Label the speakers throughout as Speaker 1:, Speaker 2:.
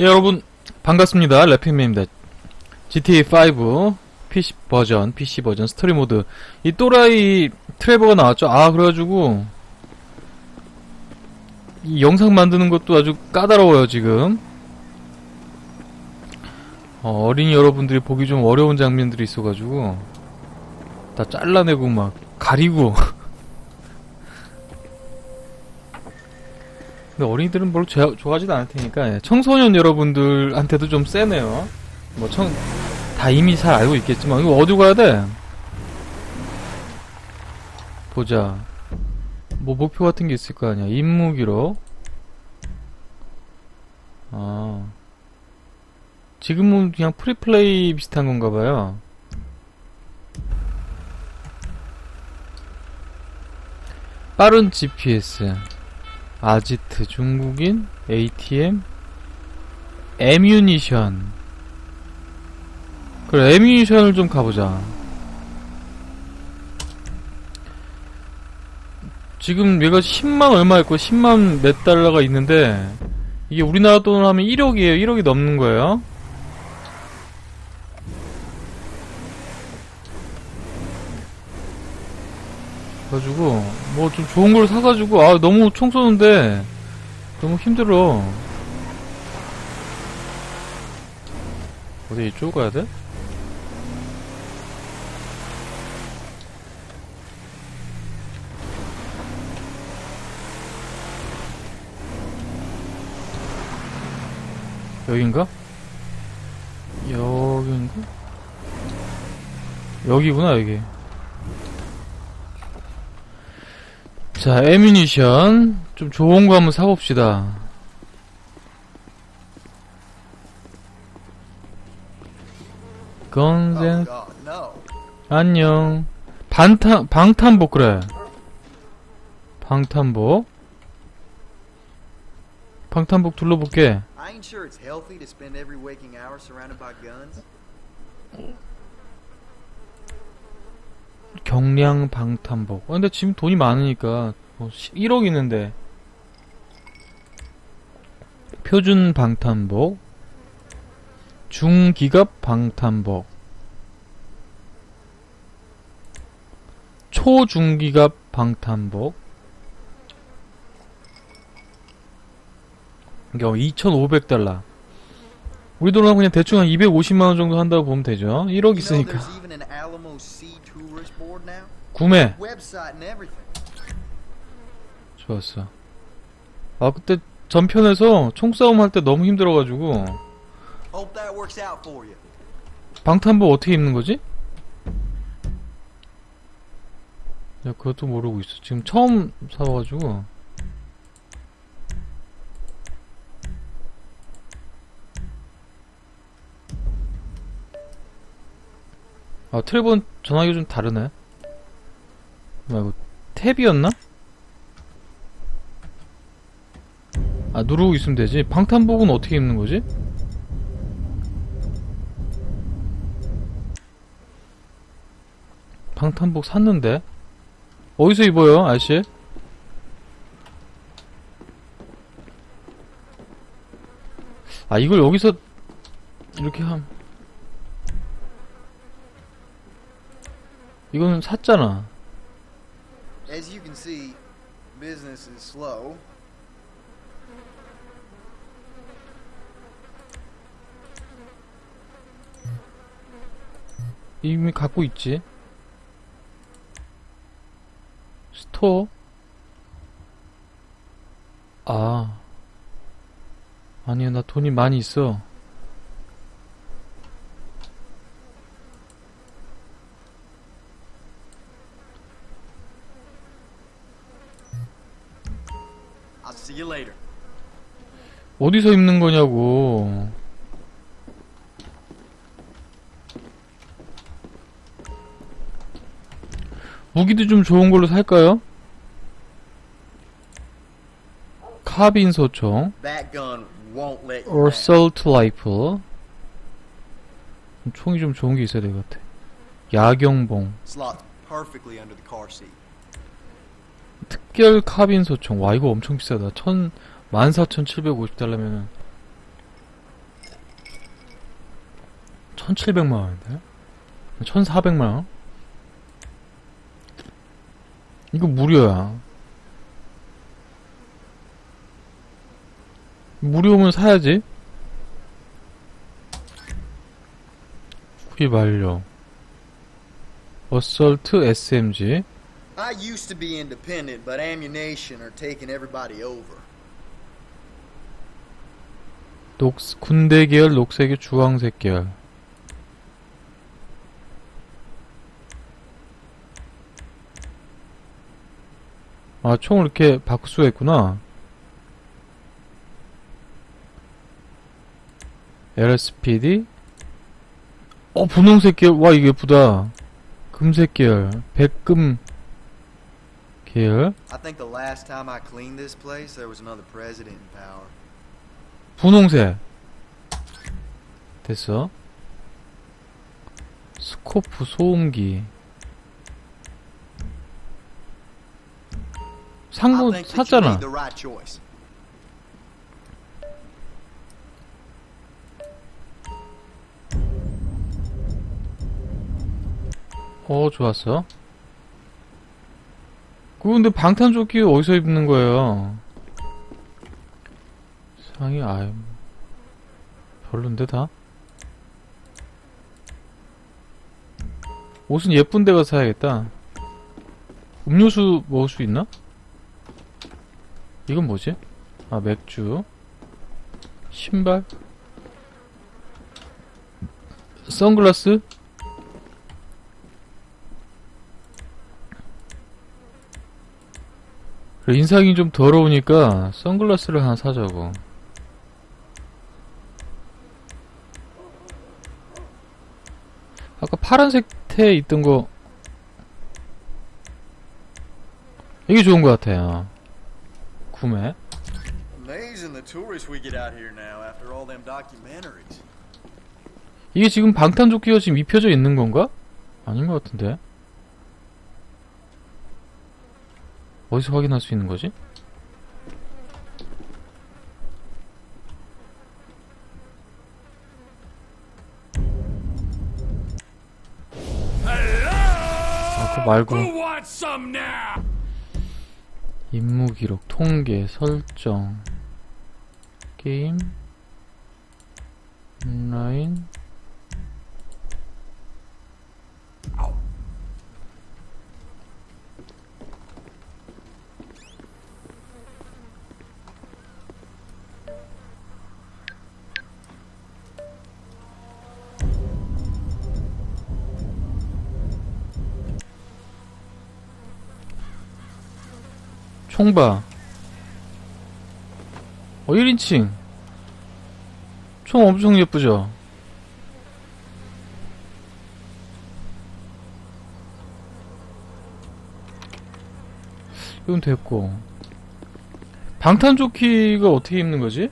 Speaker 1: 예, 여러분 반갑습니다. 래핑맨입니다. GTA5 PC 버전, PC 버전 스토리 모드 이 또라이 트레버가 나왔죠. 아 그래가지고 이 영상 만드는 것도 아주 까다로워요 지금. 어, 어린이 여러분들이 보기 좀 어려운 장면들이 있어가지고 다 잘라내고 막 가리고. 근데 어린이들은 별로 좋아- 좋아하지도 않을 테니까 예, 청소년 여러분들한테도 좀 세네요. 뭐 청, 다 이미 잘 알고 있겠지만 이거 어디 가야 돼? 보자. 뭐 목표 같은 게 있을 거 아니야. 임무 기록. 아. 지금은 그냥 프리플레이 비슷한 건가 봐요. 빠른 GPS. 아지트 중국인 ATM 에뮤니션. 그래 에뮤니션을 좀 가보자. 지금 얘가 10만 얼마 있고 10만 몇 달러가 있는데 이게 우리나라 돈으로 하면 1억이에요. 1억이 넘는 거예요 그래가지고 뭐 좀 좋은 걸 사가지고 아 너무 총 쏘는데 너무 힘들어 어디 이쪽 가야 돼? 여긴가? 여긴가? 여기구나 여기 자, 에뮤니션. 좀 좋은 거 한번 사봅시다. 건센,
Speaker 2: Oh.
Speaker 1: 안녕. 반탄, 방탄복, 그래. 방탄복. 방탄복 둘러볼게. 경량 방탄복. 아, 근데 지금 돈이 많으니까, 뭐, 1억 있는데. 표준 방탄복. 중기갑 방탄복. 초중기갑 방탄복. 이게 2,500달러. 우리 돈으로 그냥 대충 한 250만원 정도 한다고 보면 되죠. 1억
Speaker 2: You know,
Speaker 1: 있으니까. 구매. 좋았어. 아, 그때 전편에서 총싸움 할 때 너무 힘들어가지고. 방탄복 어떻게 입는 거지? 야, 그것도 모르고 있어. 지금 처음 사와가지고. 아, 트래본 전화기가 좀 다르네. 말고, 탭이었나? 아, 누르고 있으면 되지. 방탄복은 어떻게 입는 거지? 방탄복 샀는데 어디서 입어요 아저씨? 아 이걸 여기서 이렇게 함 이거는 샀잖아.
Speaker 2: As you can see, business is slow.
Speaker 1: 이미 갖고 있지? 스토어? 아. 아니야 나 돈이 많이 있어 어디서 입는 거냐고. 무기도 좀 좋은 걸로 살까요? 카빈 소총. 어설트 라이플. 총이 좀 좋은 게 있어야 될 것 같아. 야경봉. 특별 카빈 소총. 와 이거 엄청 비싸다. 천 14,750달러면은 1700만 원인데? 1400만 원? 이거 무료야. 무료면 사야지. 구입 완료. 어설트 SMG.
Speaker 2: I used to be independent, but ammunition are taking everybody over.
Speaker 1: 녹, 군대 계열, 녹색, 주황색 계열. 아, 총을 이렇게 바꿀 수가 있구나. LSPD. 어, 분홍색 계열. 와, 이게 예쁘다. 금색 계열. 백금 계열.
Speaker 2: I think the last time I cleaned this place, there was another president in power.
Speaker 1: 분홍색. 됐어. 스코프 소음기. 상부 샀잖아. 어, 좋았어. 그 근데 방탄조끼 어디서 입는 거예요? 상이 아유 별론데 다. 옷은 예쁜 데가 사야겠다. 음료수 먹을 수 있나? 이건 뭐지? 아 맥주. 신발. 선글라스? 인상이 좀 더러우니까 선글라스를 하나 사자고. 아까 파란색 테 있던 거 이게 좋은 것 같아요. 구매. 이게 지금 방탄조끼가 지금 입혀져 있는 건가? 아닌 것 같은데. 어디서 확인할 수 있는 거지? 말고. 임무 기록, 통계, 설정, 게임, 온라인, 총봐. 어, 1인칭. 총 엄청 예쁘죠? 이건 됐고. 방탄조끼가 어떻게 입는 거지?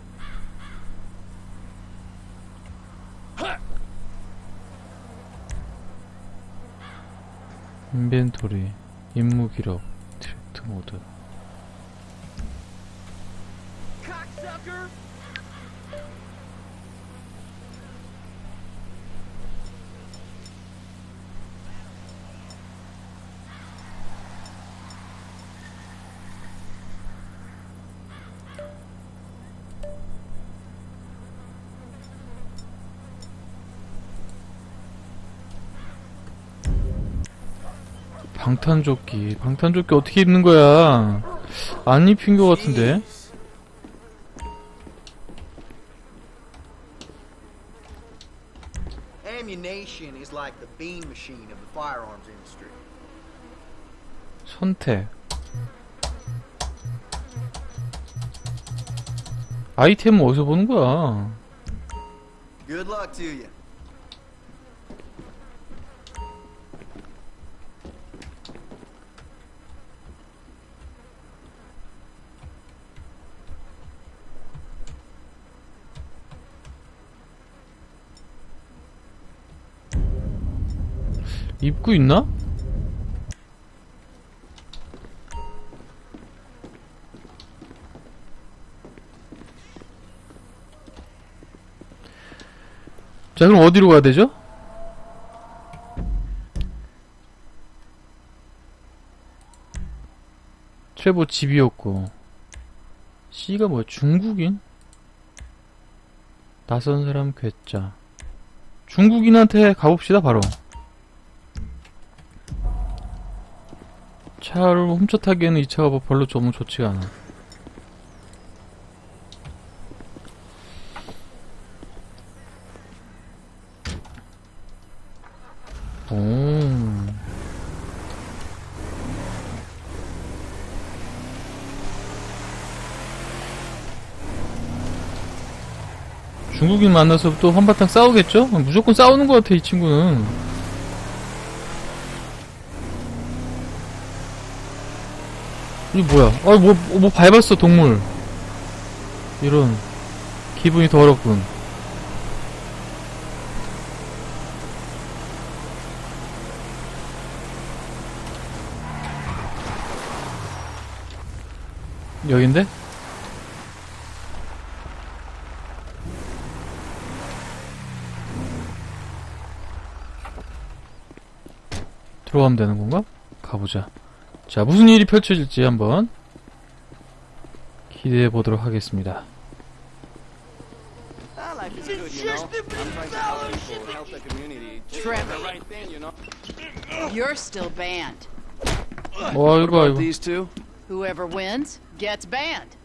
Speaker 1: 인벤토리, 임무 기록, 트랙트 모드. 방탄조끼, 방탄조끼 어떻게 입는 거야? 안 입힌 것 같은데?
Speaker 2: Ammunition is like the bean machine of the firearms industry.
Speaker 1: 선택. 아이템은 어디서 보는 거야?
Speaker 2: Good luck to you.
Speaker 1: 입고 있나? 자 그럼 어디로 가야 되죠? 최보 집이었고 C가 뭐야 중국인? 낯선 사람 괴짜 중국인한테 가봅시다 바로 차를 훔쳐 타기에는 이 차가 뭐 별로 너무 좋지가 않아 오 중국인 만나서 또 한바탕 싸우겠죠? 무조건 싸우는 것 같아, 이 친구는. 이 뭐야? 아, 뭐, 뭐 밟았어, 동물. 이런. 기분이 더럽군. 여긴데? 들어가면 되는 건가? 가보자. 자, 무슨 일이 펼쳐질지 한번 기대해 보도록 하겠습니다.
Speaker 3: Trevor, you're still banned.
Speaker 1: 어, 아이고, 아이고.
Speaker 4: These two?
Speaker 3: Whoever wins gets banned.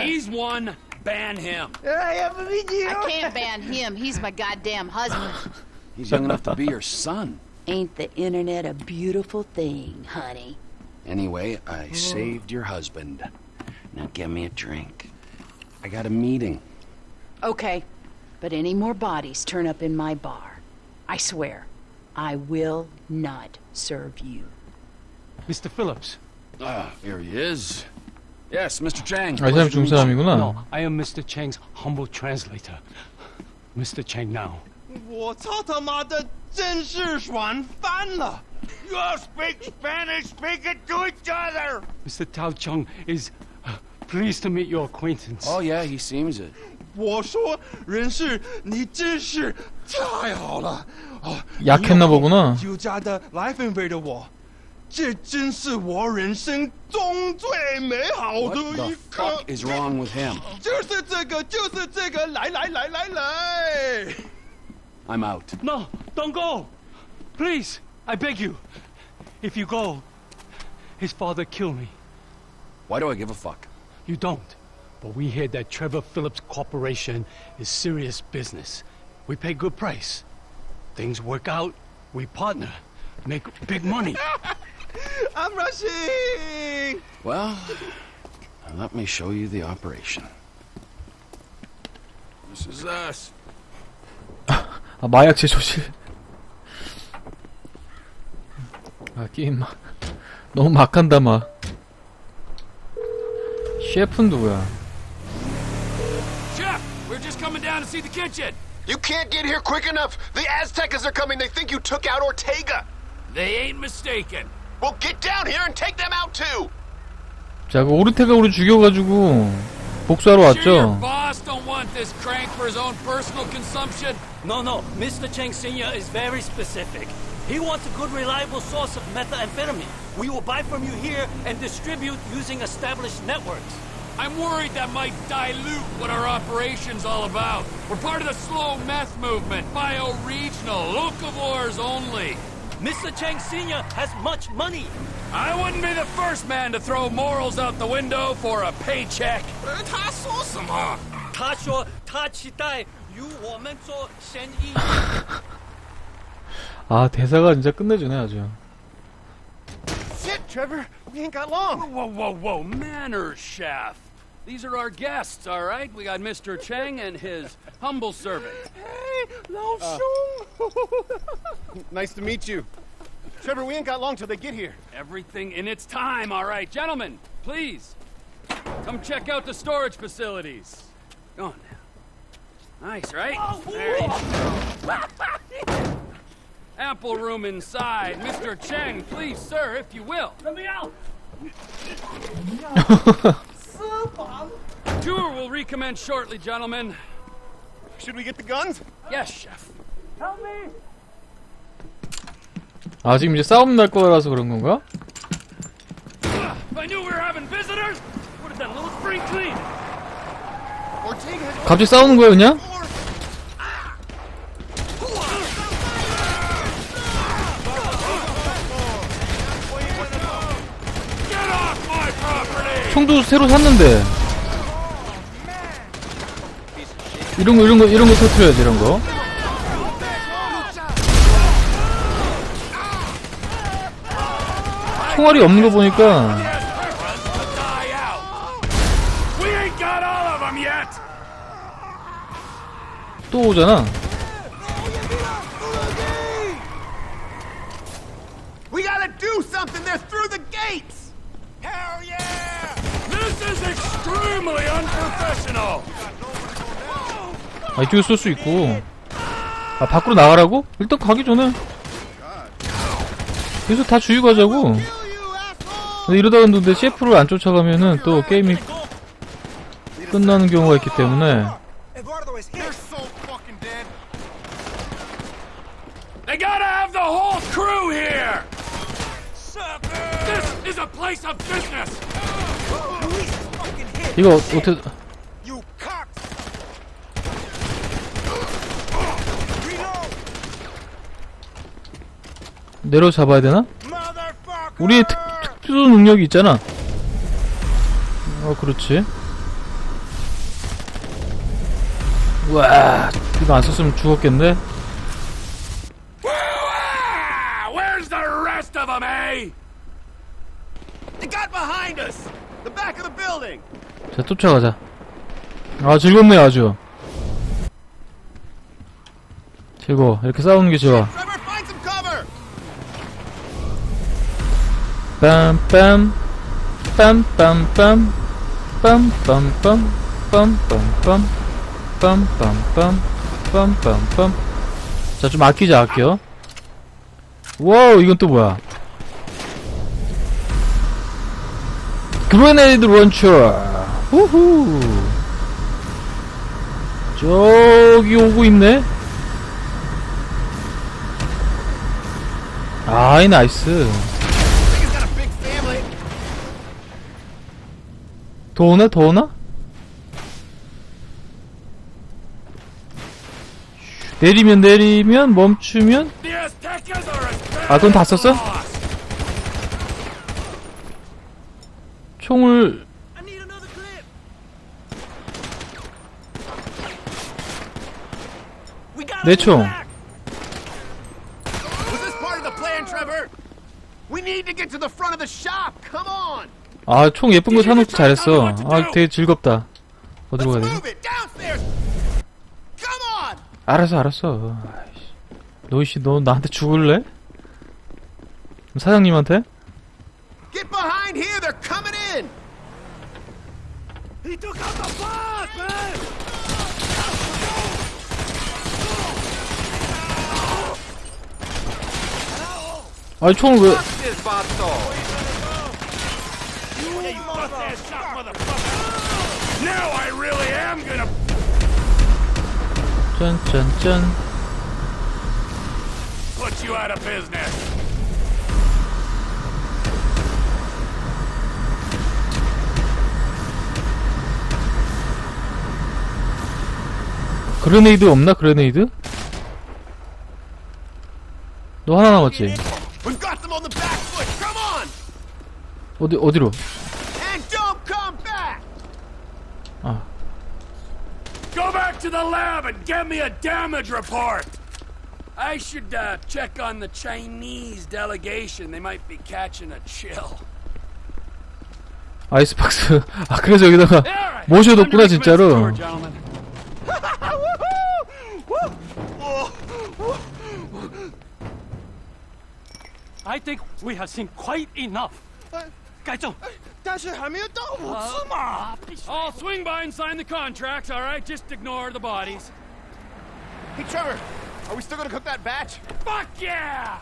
Speaker 5: He's. Ban him.
Speaker 3: I have a video. I can't ban him. He's my goddamn husband.
Speaker 4: He's young enough to be your son.
Speaker 3: Ain't the internet a beautiful thing, honey?
Speaker 4: Anyway, I saved your husband. Now get me a drink. I got a meeting.
Speaker 3: Okay, but any more bodies turn up in my bar. I swear, I will not serve you.
Speaker 6: Mr. Phillips.
Speaker 4: Ah, here he is. Yes, Mr. Chang.
Speaker 1: 아, 이 사람 중사람이구나.
Speaker 6: No, I am Mr. Chang's humble translator. Mr. Chang now.
Speaker 7: 我操他妈的，真是软翻了！
Speaker 5: You all speak Spanish. Speak it to each other.
Speaker 6: Mr. Tao Chung is uh, pleased to meet your acquaintance.
Speaker 4: Oh, yeah, he seems it.
Speaker 7: 我说人事，你真是太好了啊！
Speaker 1: 약했나 보구나.
Speaker 7: 有家的来分为的我， 这真是我人生中最美好
Speaker 4: What
Speaker 7: 的
Speaker 4: the
Speaker 7: 一刻
Speaker 4: fuck。is wrong with him?
Speaker 7: 就是这个，就是这个，来来来来来！
Speaker 4: I'm out.
Speaker 6: No, don't go! Please, I beg you. If you go, his father kill me.
Speaker 4: Why do I give a fuck?
Speaker 6: You don't. But we hear that Trevor Phillips Corporation is serious business. We pay good price. Things work out, we partner, make big money.
Speaker 7: I'm rushing。
Speaker 4: Well, let me show you the operation.
Speaker 5: This is us.
Speaker 1: 아, 마약 제조실. 아, 게임 막. 너무 막 한다, 막. 셰프는 누구야?
Speaker 5: Chef, we're just coming down to see the kitchen.
Speaker 8: You can't get here quick enough! The Aztecas are coming! They think you took out Ortega!
Speaker 5: They ain't mistaken.
Speaker 8: Well, get down here and take them out too!
Speaker 1: 자, 그 오르테가 우리 죽여가지고 복수하러
Speaker 5: Sure your
Speaker 1: 왔죠?
Speaker 5: boss don't want this crank for his own personal consumption.
Speaker 9: No, no. Mr. Cheng Sr. is very specific. He wants a good, reliable source of methamphetamine. We will buy from you here and distribute using established networks.
Speaker 5: I'm worried that might dilute what our operation's all about. We're part of the slow meth movement, bio-regional, locavores only.
Speaker 9: Mr. Cheng Sr. has much money.
Speaker 5: I wouldn't be the first man to throw morals out the window for a paycheck.
Speaker 7: 他说什么？
Speaker 9: 他说他期待与我们做生意。
Speaker 1: 아, 대사가 진짜 끝내주네, 아주.
Speaker 7: Shit, Trevor, we ain't got long.
Speaker 5: Whoa, whoa, whoa, manners, chef. These are our guests, all right? We got Mr. Cheng and his humble servant.
Speaker 7: Hey, 老兄。 nice to meet you. Trevor, we ain't got long till they get here.
Speaker 5: Everything in its time, all right. Gentlemen, please, come check out the storage facilities. Go on now. Nice, right? Oh, there you go. Ample room inside. Mr. Cheng, please, sir, if you will.
Speaker 9: Let me out.
Speaker 5: Tour will recommence shortly, gentlemen.
Speaker 8: Should we get the guns?
Speaker 5: Yes, chef.
Speaker 1: 아 지금 이제 싸움 날 거라서 그런 건가? 갑자기 싸우는 거야 그냥? 총도 새로 샀는데 이런 거 이런 거 이런 거 터트려야지 이런 거 총알이 없는 거 보니까. 또 오잖아. 아 이쪽에 쏠 수 있고 아 밖으로 나가라고? 일단 가기 전에 여기서 다 주유 가자고 근데 이러다가 근데 CF를 안 쫓아가면은 또 게임이 끝나는 경우가 있기 때문에.
Speaker 5: They gotta have the whole crew here. This is a place of business.
Speaker 1: 이거 어떻게
Speaker 8: You cock!
Speaker 1: 내려 잡아야 되나? 우리의 특, 특수 능력이 있잖아. 어, 그렇지. 와, 이거 안 썼으면 죽었겠네.
Speaker 5: Ah, Where's the rest of them, eh?
Speaker 8: They got behind us! The back of the building!
Speaker 1: 자, 쫓아가자. 아, 즐겁네, 아주. 즐거워. 이렇게 싸우는 게 좋아. 빰빰 빰빰빰 빰빰빰 빰빰빰 빰빰빰 빰빰빰 자 좀 아끼자 아껴 와우 이건 또 뭐야 그레네이드 런처 후후 저기 오고 있네 아이 나이스 더 오나? 더 오나? 내리면 내리면 멈추면 아, 그건 다 썼어? 총을
Speaker 9: I need another clip. We got
Speaker 1: 내 총.
Speaker 8: Was this part of the plan, Trevor? We need to get to the front of the shop! Come on!
Speaker 1: 아 총 예쁜 거 사놓고 잘했어 아 되게 즐겁다 어디로 가야 되지?
Speaker 8: on!
Speaker 1: 알았어 알았어. 너이씨 너 나한테 죽을래? 사장님한테? 아니 총을 왜
Speaker 8: This Vato!
Speaker 5: Now I really am gonna
Speaker 1: 짠짠짠
Speaker 5: put you out of business.
Speaker 1: 그레네이드 없나 그레네이드? 너 하나 남았지? 어디 어디로?
Speaker 5: to the lab and get me a damage report. I should uh, check on the Chinese delegation. They might be catching a chill.
Speaker 1: 아이스박스 아 그래서 여기다가
Speaker 5: All right,
Speaker 1: 모셔뒀구나
Speaker 5: time to recommence the
Speaker 1: 진짜로
Speaker 5: tour, gentlemen.
Speaker 9: I think we have seen quite enough. 改正，
Speaker 7: 但是还没有到五次嘛。
Speaker 5: I'll swing by and sign the contracts, all right? Just ignore the bodies.
Speaker 8: Hey, Trevor! Are we still gonna cook that batch?
Speaker 5: Fuck yeah!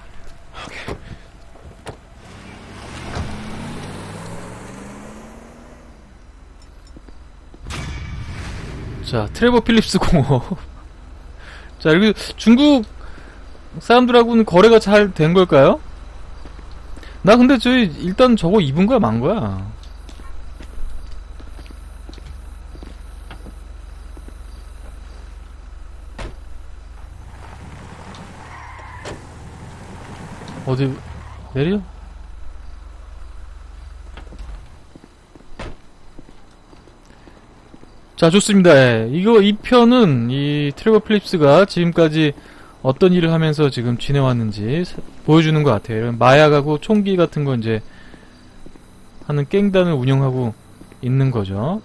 Speaker 1: 자 트레버 필립스 공업 자, 여기 중국 사람들하고는 거래가 잘 된 걸까요? 나 근데 저 일단 저거 입은 거야 만 거야. 어디 내려? 자 좋습니다. 예. 이거 이 편은 이 트레버 필립스가 지금까지 어떤 일을 하면서 지금 지내왔는지 사- 보여주는 것 같아요. 마약하고 총기 같은 거 이제 하는 깽단을 운영하고 있는 거죠.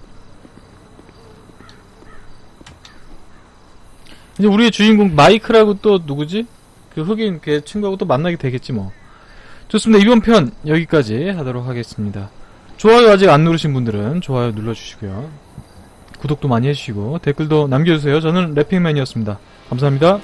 Speaker 1: 이제 우리의 주인공 마이크라고 또 누구지? 그 흑인 그 친구하고 또 만나게 되겠지 뭐. 좋습니다. 이번 편 여기까지 하도록 하겠습니다. 좋아요 아직 안 누르신 분들은 좋아요 눌러주시고요. 구독도 많이 해주시고 댓글도 남겨주세요. 저는 래핑맨이었습니다. 감사합니다.